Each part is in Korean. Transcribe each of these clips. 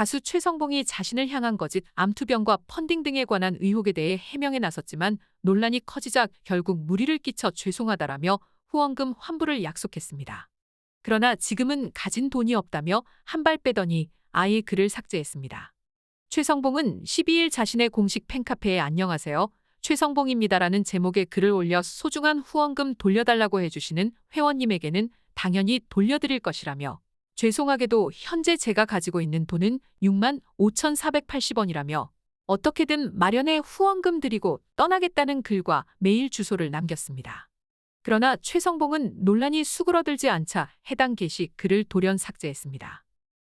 가수 최성봉이 자신을 향한 거짓 암투병과 펀딩 등에 관한 의혹에 대해 해명에 나섰지만 논란이 커지자 결국 무리를 끼쳐 죄송하다라며 후원금 환불을 약속했습니다. 그러나 지금은 가진 돈이 없다며 한 발 빼더니 아예 글을 삭제했습니다. 최성봉은 12일 자신의 공식 팬카페에 안녕하세요. 최성봉입니다라는 제목의 글을 올려 소중한 후원금 돌려달라고 해주시는 회원님에게는 당연히 돌려드릴 것이라며 죄송하게도 현재 제가 가지고 있는 돈은 6만 5,480원이라며 어떻게든 마련해 후원금 드리고 떠나겠다는 글과 메일 주소를 남겼습니다. 그러나 최성봉은 논란이 수그러들지 않자 해당 게시 글을 돌연 삭제했습니다.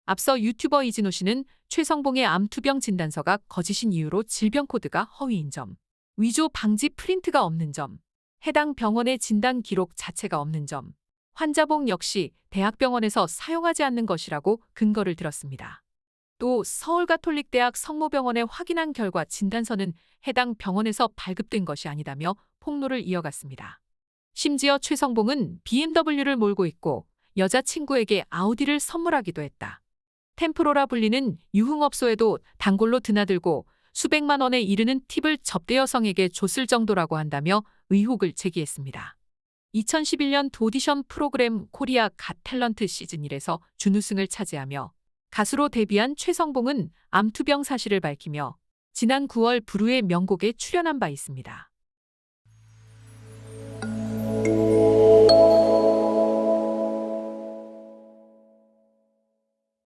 앞서 유튜버 이진호 씨는 최성봉의 암투병 진단서가 거짓인 이유로 질병 코드가 허위인 점, 위조 방지 프린트가 없는 점, 해당 병원의 진단 기록 자체가 없는 점, 환자복 역시 대학병원에서 사용하지 않는 것이라고 근거를 들었습니다. 또 서울가톨릭대학 성모병원에 확인한 결과 진단서는 해당 병원에서 발급된 것이 아니다며 폭로를 이어갔습니다. 심지어 최성봉은 BMW를 몰고 있고 여자친구에게 아우디를 선물하기도 했다. 템프로라 불리는 유흥업소에도 단골로 드나들고 수백만 원에 이르는 팁을 접대 여성에게 줬을 정도라고 한다며 의혹을 제기했습니다. 2011년 오디션 프로그램 코리아 갓 탤런트 시즌 1에서 준우승을 차지하며 가수로 데뷔한 최성봉은 암투병 사실을 밝히며 지난 9월 부르의 명곡에 출연한 바 있습니다.